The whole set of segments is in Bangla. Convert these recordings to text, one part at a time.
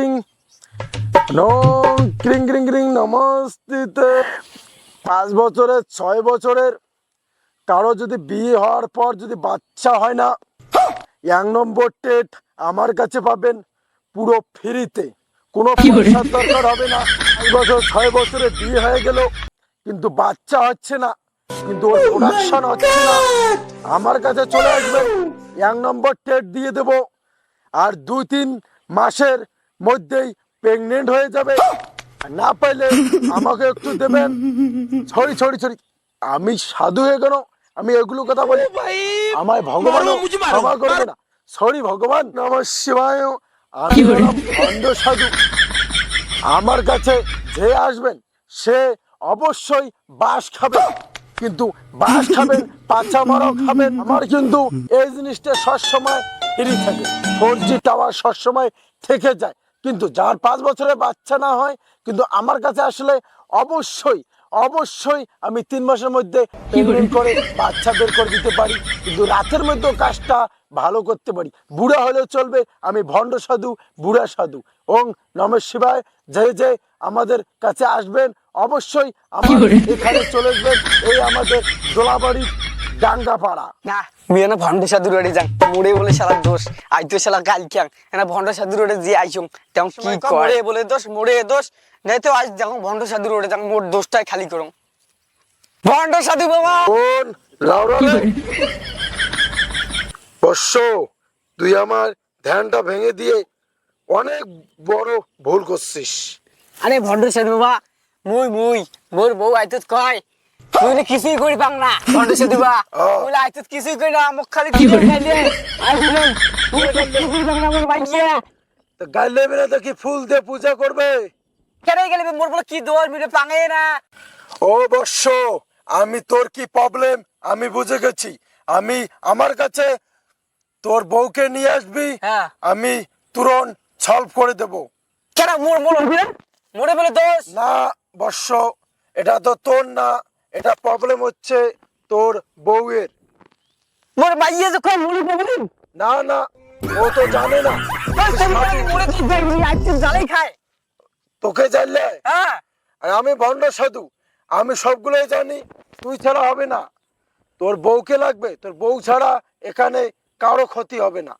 গ্রিং নম গ্রিং গ্রিং গ্রিং নমস্তিতে পাঁচ বছরের ছয় বছরের কারও যদি বিয়ে হওয়ার পর যদি বাচ্চা হয় না এক নম্বর টেট আমার কাছে পাবেন পুরো ফ্রিতে। কোনো পয়সার দরকার হবে না। পাঁচ বছর ছয় বছরে বিয়ে হয়ে গেল কিন্তু বাচ্চা হচ্ছে না কিন্তু ওর প্রোডাকশন হচ্ছে না। আমার কাছে চলে আসবেন এক নম্বর টেট দিয়ে দেব। আর দুই তিন মাসের মধ্যেই প্রেগনেন্ট হয়ে যাবে। না পাইলে আমাকে একটু দেবেন। ছড়ি ছড়ি ছড়ি। আমি সাধু হয়ে গেল আমি এগুলো কথা বলি। আমায় ভগবান ক্ষমা করবে না। সরি ভগবান। নমঃ শিবায়। আমি সাধু। আমার কাছে যে আসবেন সে অবশ্যই বাস খাবে। কিন্তু বাস খাবেন পাচা মারাও খাবেন। আমার কিন্তু এই জিনিসটা সবসময় ফ্রি থাকে। ফোর জি টাওয়ার সবসময় থেকে যায়। কিন্তু যার পাঁচ বছরের বাচ্চা না হয় কিন্তু আমার কাছে আসলে অবশ্যই অবশ্যই আমি তিন মাসের মধ্যে প্রেগনেন্ট করে বাচ্চা বের করে দিতে পারি কিন্তু রাতের মধ্যেও কাজটা ভালো করতে পারি। বুড়া হলেও চলবে আমি ভণ্ড সাধু বুড়া সাধু। ওং নম শিবায় যে যে আমাদের কাছে আসবেন অবশ্যই আমার এখানে চলে আসবেন এই আমাদের দোলাবাড়ি ডাঙ্গাপাড়া না। মুই ভণ্ড সাধু রোডে যাং মোড়ে বলে শালা দোষ আই তো শালা ক্যাং এনা ভণ্ড সাধু রোডে যে তেম কি করে বলে দোষ মোড়ে দোষ। নাই তো আজ দেখো ভণ্ড সাধু রোডে যাং মোর দোষটাই খালি করুম ভণ্ড সাধু বাবা! কোন? তুই আমার ধ্যানটা ভেঙে দিয়ে অনেক বড় ভুল করছিস। আরে ভণ্ড সাধু বাবা মুই মুই মোর বউ আইতো কয় না কিছুই করি পাং না। সাধু বাবা ও। কিছুই করি না মুখ খালি কি খাইলে। আই বলেন মুই কিছুই পাং না মোর বাইকে তো গাইলে বেলা তো কি ফুল দিয়ে পূজা করবে। কেন গেলে মোর বলে কি দোষ মিলে পাঙে না। ও বৎস আমি তোর কি প্রবলেম আমি বুঝে গেছি। আমি আমার কাছে তোর বউকে নিয়ে আসবি। হ্যাঁ। আমি তুরন্ত সলভ করে দেব। কেন মোর মোর হবে মোরে বলে দোষ। না বর্ষ এটা তো তোর না। এটা প্রবলেম হচ্ছে তোর বউয়ের। মোর মাইয়ে যখন মোরে বলে না না ও তো জানে না। জালাই খায়। তোকে জানলে হ্যাঁ। আর আমি ভণ্ড সাধু আমি সবগুলোই জানি তুই ছাড়া হবে না। তোর বউকে লাগবে তোর বউ ছাড়া এখানে কারও ক্ষতি হবে না।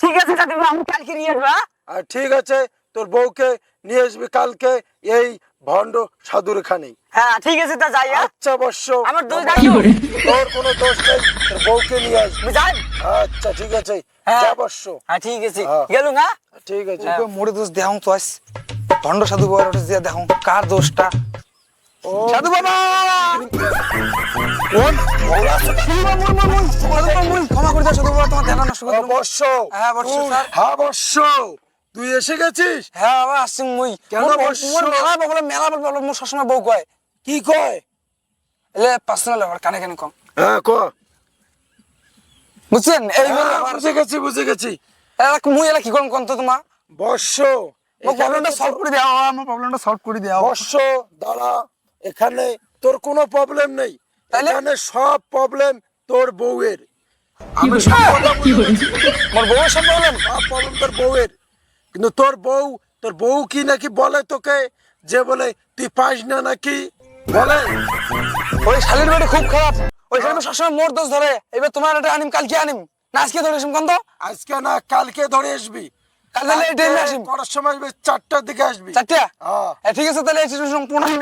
ঠিক আছে আমি কালকে নিয়ে আসব হ্যাঁ? আর ঠিক আছে তোর বউকে নিয়ে আসবি কালকে এই ভণ্ড সাধুর এখানেই হ্যাঁ ঠিক আছে তা যাই হ্যাঁ? আচ্ছা বর্ষ আমার দোষ। নাই তোর কোনো দোষ নেই তোর বউকে নিয়ে আসবি আমি যাই। আচ্ছা ঠিক আছে হ্যাঁ। যা বর্ষ হ্যাঁ ঠিক আছে। হ্যাঁ। গেলু না ঠিক আছে। হ্যাঁ। মোড়ে দোষ দেখাও তো আস ভণ্ড সাধু বাবার ওটা দিয়ে দেখাও। কার দোষটা? ও। সাধু বাবা! কোন? ক্ষমা করে দাও সাধু বাবা তোমার ধ্যান নষ্ট করে। বর্ষ হ্যাঁ, বর্ষ। হ্যাঁ বর্ষ তুই এসে গেছিস? হ্যাঁ বাবা আসছি মুই। কেন মেলা বলে মেলা বলে মোর সবসময় বউ কয়। কি কয়? এলে পার্সোনাল ব্যাপার কানে কানে কম। হ্যাঁ ক। বুঝছেন? এই বলে হ্যাঁ। বুঝে গেছি বুঝে গেছি। এলা মুই এলা কি করম কোন তো তোমার বর্ষ প্রবলেমটা সলভ করে দাও আমার প্রবলেমটা সলভ করে দাও বর্ষ দাঁড়া। এখানে তোর কোনো প্রবলেম নেই? এখানে সব প্রবলেম তোর বউয়ের। আমি সব কথা বুঝেছি মোর বউয়ের সব প্রবলেম সব প্রবলেম তোর বউয়ের। কিন্তু তোর বউ তোর বউ কি নাকি বলে তোকে যে বলে তুই পাস না নাকি? বলে? ওই শালির বাড়ি খুব খারাপ। ওই শালির সবসময় মোর দোষ ধরে। এবার তোমার এটা আনিম কালকে আনিম। না আজকে ধরে এসম কোন আজকে না কালকে ধরে আসবি। কাল তাহলে এই টাইমে আসিম। করার সময় আসবি চারটার দিকে আসবি। চারটা? হ্যাঁ। ঠিক আছে তাহলে এই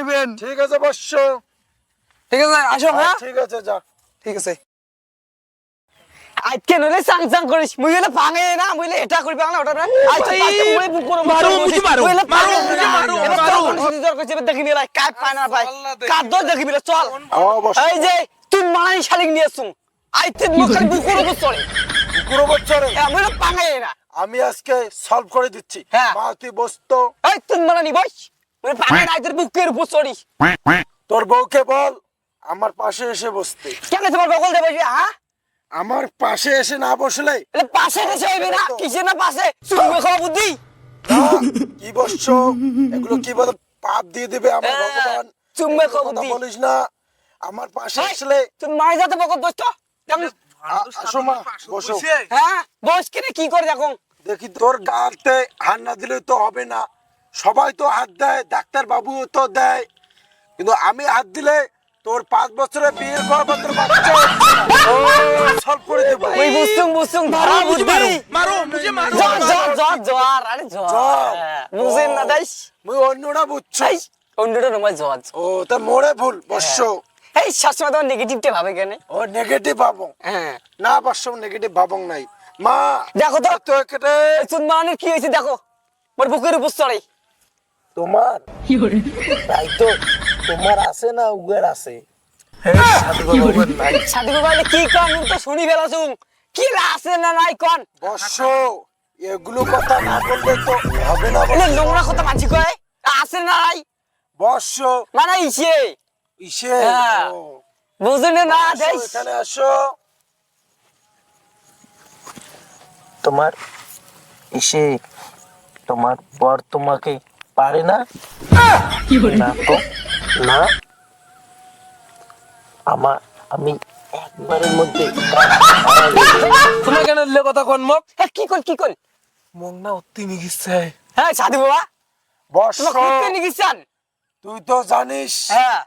নেবেন। ঠিক আছে বর্ষ ঠিক আছে আসো হ্যাঁ? ঠিক আছে যা। ঠিক আছে। আজকে নলে সাং সাং করিস। মুই হলে পাঙে না মুইলে এটা করি পাং না। ওটা না আচ্ছা মুই বুক করব মারো মুজি মারো। মুইলে মারো মারো চল কোন দর করছে দেখি নিলা কাট পায় না ভাই কাট দর দেখি বিলে চল। এই যে তুই মালাই শালিক আইতে বুক করব? চলে পুরো বছরে পাঙে না। আমি আজকে সলভ করে দিচ্ছি। হ্যাঁ। মা তুই বসতো এই তুই মালা নি বস। মুইলে পাঙে না আইতে বুকের উপর চড়ি তোর বউকে বল আমার পাশে এসে বসতে। কেন তোমার বগল দে বসবি হ্যাঁ? আমার পাশে এসে না বসলে? পাশে এসে হইবে না কিসে না পাশে? চুমবে খাওয়া বুদ্ধি। কি বসছো? এগুলো কি বলে? পাপ দিয়ে দিবে আমার হ্যাঁ, ভগবান। চুম্বে খাব কথা বলিস না। আমার পাশে আসলে তুই মায়ের যাতে বকত বসতো আসো মা বসো। হ্যাঁ বস কিনে কি করে দেখো? দেখি তোর গাতে হাত না দিলে তো হবে না। সবাই তো হাত দেয় ডাক্তার বাবুও তো দেয়। কিন্তু আমি হাত দিলে তোর পাঁচ বছরে বিয়ের করব তোর বাচ্চা হচ্ছে না। ও, সলভ করে দেবো। ওই বুঝছুম বুঝছুম ধরা বুদ্ধি। জ্বর জ্বর জ্বর জ্বর আরে জ্বর। জ্বর। হ্যাঁ, বুঝেন না দাইস মুই অন্যটা বুঝছ। অন্যটা নয় জ্বর। ও তার মোড়ে ভুল বর্ষ এই সবসময় তোমার নেগেটিভটা ভাবে কেন? ও নেগেটিভ ভাবং। হ্যাঁ। না বর্ষ নেগেটিভ ভাবং নাই। মা দেখো তো। তো কেটে সুনমানের কি হয়েছে দেখো। মোর বুকের উপর চড়ে। তোমার? তাই তো। তোমার আছে না উগের আছে? সাথী মোবাইলে কি কন তো শুনি ফেলাছুম কি আছে না নাই কন বর্ষ এগুলো কথা না বললে তো হবে না এলে নোংরা কথা মানছি কয়। আছে না নাই। বর্ষ মানে ইসে। ইসে। বুঝুন না আসো, এখানে আসো। তোমার ইসে তোমার বর তোমাকে পারে না? আমার আমি একবারের মধ্যে তুমি কেন দিলে কথা কোন মুখ হ্যাঁ কি কল কি মুখ না অতি হ্যাঁ সাধু বাবা। তোমার কুত্তে তুই তো জানিস। হ্যাঁ।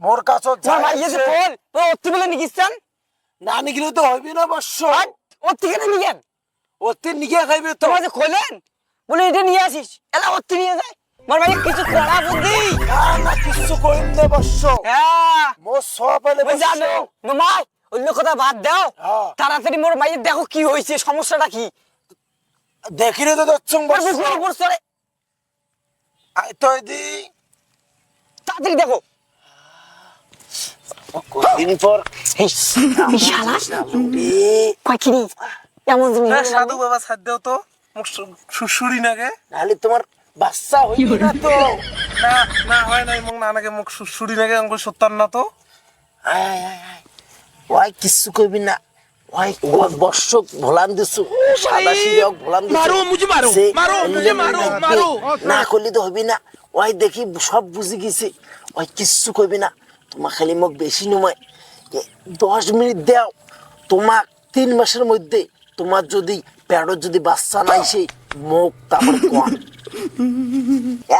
মোর কাছে তোমার ভাই এসে ফোন ও অতি বলে নিগিসান না নিগলে তো হইবে না বর্ষ অতি কেন নিগেন ওতে নিগে খাইবে তো। তোমার কইলেন বলে এটা নিয়ে আসিস। এলা অতি নিয়ে যায়। কিছু করা বুদ্ধি? না কিছু কইম না বর্ষ হ্যাঁ। মোর সব জানো অন্য কথা বাদ দাও। হ্যাঁ। তাড়াতাড়ি মোর মাইয়ের দেখো কি হয়েছে সমস্যাটা কি। তো দচ্ছং মোর আই তো দি। তাড়াতাড়ি দেখো। পর শালা? এমন সাধু বাবা দাও তো। মুখ শুশুরি নাগে। নাহলে তোমার বাচ্চা হইবে না তো। না না হয় নাই মুখ না মুখ অঙ্কুর সত্তর না তো। আয় আয় আয়। আয় ওয়াই কিছু কইবি না। ওয়াই ওয়াই বর্ষক ভোলান দিছু। সাদা সিরক ভোলান দিছু। মারো মুঝে মারো মারো মুঝে মারো মারো না করলে তো হবি না। ওয়াই দেখি সব বুঝি গেছে। ওয়াই কিছু কইবি না। তোমার খালি মুখ বেশি নয় দশ মিনিট দাও। তোমার তিন মাসের মধ্যে তোমার যদি প্যাডর যদি বাচ্চা নাই সেই মুখ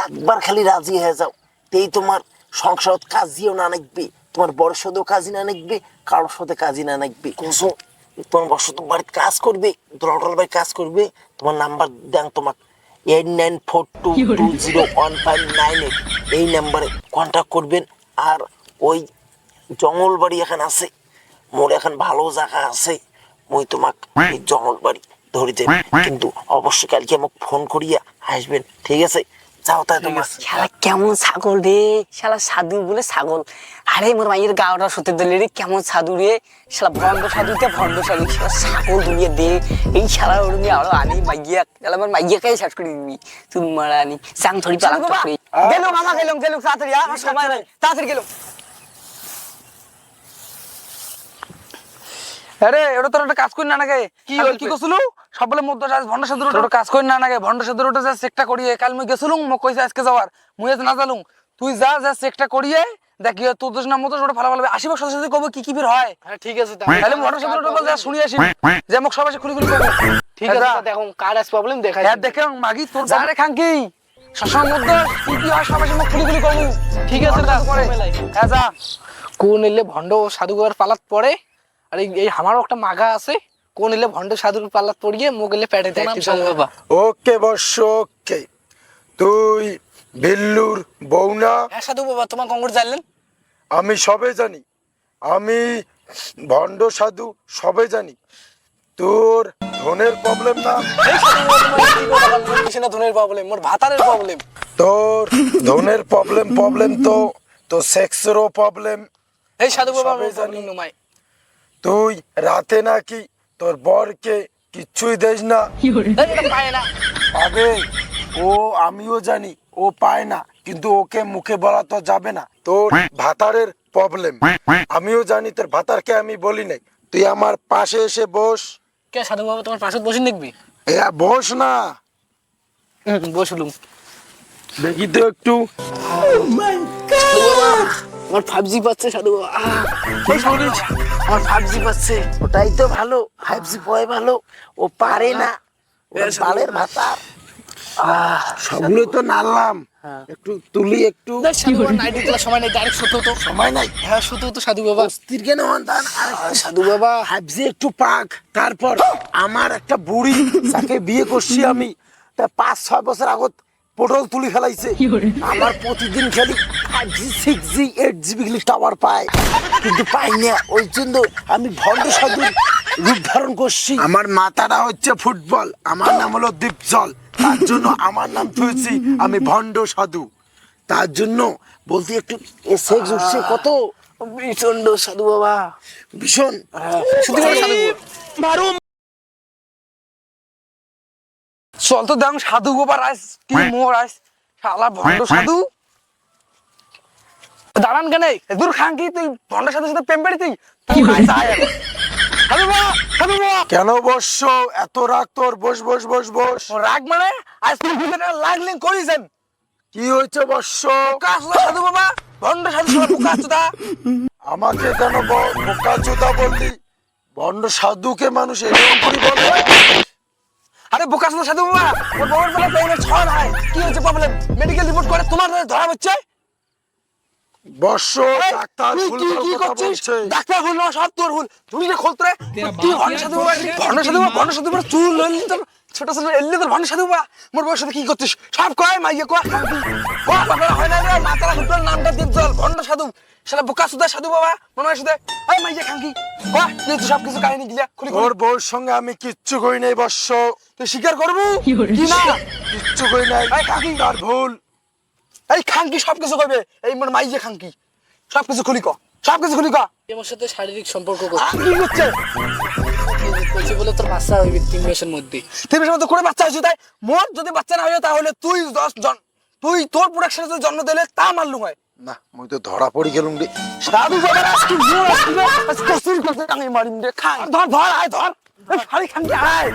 একবার খালি রাজি হয়ে যাও। তেই তোমার কাজিও না নাকবে, তোমার বড় সাথেও কাজী না নাকবে কারোর সাথে কাজী না নাকবে। তোমার বাড়িতে কাজ করবে কাজ করবে, তোমার নাম্বার দেন তোমার eight nine four two two zero one five nine eight এই নাম্বারে কন্ট্যাক্ট করবেন। আর ওই জঙ্গল বাড়ি এখন আছে, মোর এখন ভালো জায়গা আছে, মুই তোমাক এই জঙ্গল বাড়ি ধরে যাই কিন্তু অবশ্যই কালকে আমাকে ফোন করিয়া আসবেন। ঠিক আছে? যাও তাই তোমার। শালা কেমন ছাগল রে? শালা সাধু বলে ছাগল। আরে মোর মাইয়ের গাওটা সত্যি দিলে রে কেমন সাধু রে? শালা ভণ্ড সাধুতে ভণ্ড সাধু। শালা ছাগল দুনিয়া দে। এই শালা ওর নিয়ে আরও আনি মাইয়া। শালা আমার মাইয়াকে শেষ করে দিবি তুই মারা আনি। চাং ধরি পালাং ধরি গেলো মামা গেলো গেলো তাড়াতাড়ি আ, আমার সময় নাই। তাড়াতাড়ি গেলো আরে এটা তোর একটা কাজ করি না নাগে কি কি করছিল? সব বলে মধ্য আজ সাধুর ওটা কাজ করি না সাধুর ওটা যা চেকটা করিয়ে কাল মুই গেছিলুম মোক কইছে আজকে যাওয়ার। মুই আজ না জালুম তুই যা যা চেকটা করিয়ে দেখি তোর দোষ না মতো ওটা ভালো ভালো সাথে কবে কি কি হয়। হ্যাঁ ঠিক আছে তাহলে ভন্ড সাধুর ওটা যা শুনি আসি। যে মোক সবাই খুলি খুলি ঠিক আছে দেখো কার আস প্রবলেম দেখাই হ্যাঁ দেখে মাগি তোর যারে খাঙ্কি সবসময় মধ্যে কি কি হয় সবাই মোক খুলি খুলি করব ঠিক আছে তা করে হ্যাঁ যা। কোন এলে ভন্ড সাধুঘর পালাত পড়ে আর এই- আমারও একটা মাগা আছে। কোন এলে ভন্ড সাধুর পালাত পড়িয়ে মোক এলে প্যাটে দেয় ওকে বর্ষ ওকে। তুই বিল্লুর বউ না? হ্যাঁ সাধু বাবা তোমার কঙ্কর জানলেন? আমি সবে জানি। আমি ভণ্ড সাধু সবে জানি। তোর ধনের প্রবলেম না? ধনের প্রবলেম মোর ভাতারের প্রবলেম তোর ধনের প্রবলেম প্রবলেম তো তো সেক্সেরও প্রবলেম এই সাধু বাবা জানি। নমাই তুই রাতে নাকি তোর বরকে কিচ্ছুই দেস না? পায় না। ও আমিও জানি ও পায় না কিন্তু ওকে মুখে বলা তো যাবে না। তোর ভাতারের প্রবলেম আমিও জানি তোর ভাতারকে আমি বলি নাই। তুই আমার পাশে এসে বস। কে সাধু বাবা তোমার পাশে বসে দেখবি? এ বস না। বসলুম। দেখি তো একটু। আমার ফাইভ জি পাচ্ছে সাধু বাবা। আমার ফাইভ জি পাচ্ছে। ওটাই তো ভালো। ফাইভ জি পয় ভালো। ও পারে না। বালের ভাতা। সবগুলো তো নাড়লাম। একটু তুলি একটু নাইটি তোলার সময় নেই ডাইরেক্ট সত্য তো। সময় নাই? হ্যাঁ সত্য তো সাধু বাবা। অস্থির কেন হন তার? আর সাধু বাবা। ভাবছি একটু পাক। তারপর আমার একটা বুড়ি তাকে বিয়ে করছি আমি তা পাঁচ ছয় বছর আগত পটল তুলি ফেলাইছে। আমার প্রতিদিন খালি five G six G eight GB গুলি টাওয়ার পায়। কিন্তু পাই না। ওই জন্য আমি ভণ্ড সাধুর রূপ ধারণ করছি। আমার মাথাটা হচ্ছে ফুটবল। আমার নাম হলো দীপজল। তার জন্য আমার নাম থুয়েছি আমি ভণ্ড সাধু। তার জন্য বলতে একটু সেক্স উঠছে কত? প্রচণ্ড সাধু বাবা। ভীষণ। সত্যি সাধু। বাবা চল তো দেখ সাধু গোবার আইস কি মোর আইস শালা ভণ্ড সাধু। দাঁড়ান কেন দূর খান কি তুই ভণ্ড সাধুর সাথে প্রেম পেড়ি তুই। সাধু সাধু কেন বসছ? এত রাগ তোর বস বস বস বস। রাগ মানে? আজ তুই ভিতরে লাগলেন করিছেন কি হয়েছে বর্ষ সাধু বাবা। ভণ্ড সাধু বোকা আমাকে কেন বোকা চোদা বললি? বন্ড সাধুকে মানুষ এরকম করে বলে। আরে বোকা আসুদা সাধু বাবা ওর বাবার বেলা পেয়ে ছয় হয়। কি হচ্ছে প্রবলেম? মেডিকেল রিপোর্ট করে তোমার ধরা হচ্ছে? বর্ষ ডাক্তার ভুল কি কি করছিস? ডাক্তার ভুল না সব তোর ভুল। তুই যে খোলতে রে তুই ভণ্ড সাধু বাবা ভণ্ড সাধু বাবা চুল লইলি তোর ছোট ছোট এল্লি তোর ভণ্ড সাধু বাবা মোর বউয়ের সাথে কি করছিস? সব কয় মাইয়ে কয়। ও বাবা হয় না রে মাতারা হুটল নামটা দিব চল ভণ্ড সাধু শালা বোকা সুদা সাধু বাবা মনে হয় সুদে। এই মাইয়ে খাঙ্কি। কয় তুই তো সব কিছু কাহিনী গিলা খুলি তোর বউর সঙ্গে আমি কিচ্ছু করি নাই বর্ষ তুই স্বীকার করবু? কি না? কিচ্ছু করি নাই এই। তার ভুল। এই খাঙ্কি সব কিছু কইবে এই মোর মাইয়ে খাঙ্কি। সব কিছু খুলি ক সব কিছু খুলি ক। আমার সাথে শারীরিক সম্পর্ক করছে কি বলছি বলে তোর বাচ্চা হইবে তিন মাসের মধ্যে। তিন মাসের মধ্যে করে বাচ্চা হয়েছে তাই মোর যদি বাচ্চা না হয় তাহলে তুই দশ জন তুই তোর প্রোডাকশনে যদি জন্ম দিলে তা মারলুম হয়। না, মুই তো ধরা পড়ি গেলুম রে। সাধু বাবার আজকে মোর আজকে আজকে কসুর করতে টাঙিয়ে মারিম রে। খান ধর ধর, আয়, ধর। শাড়ি খান আয়।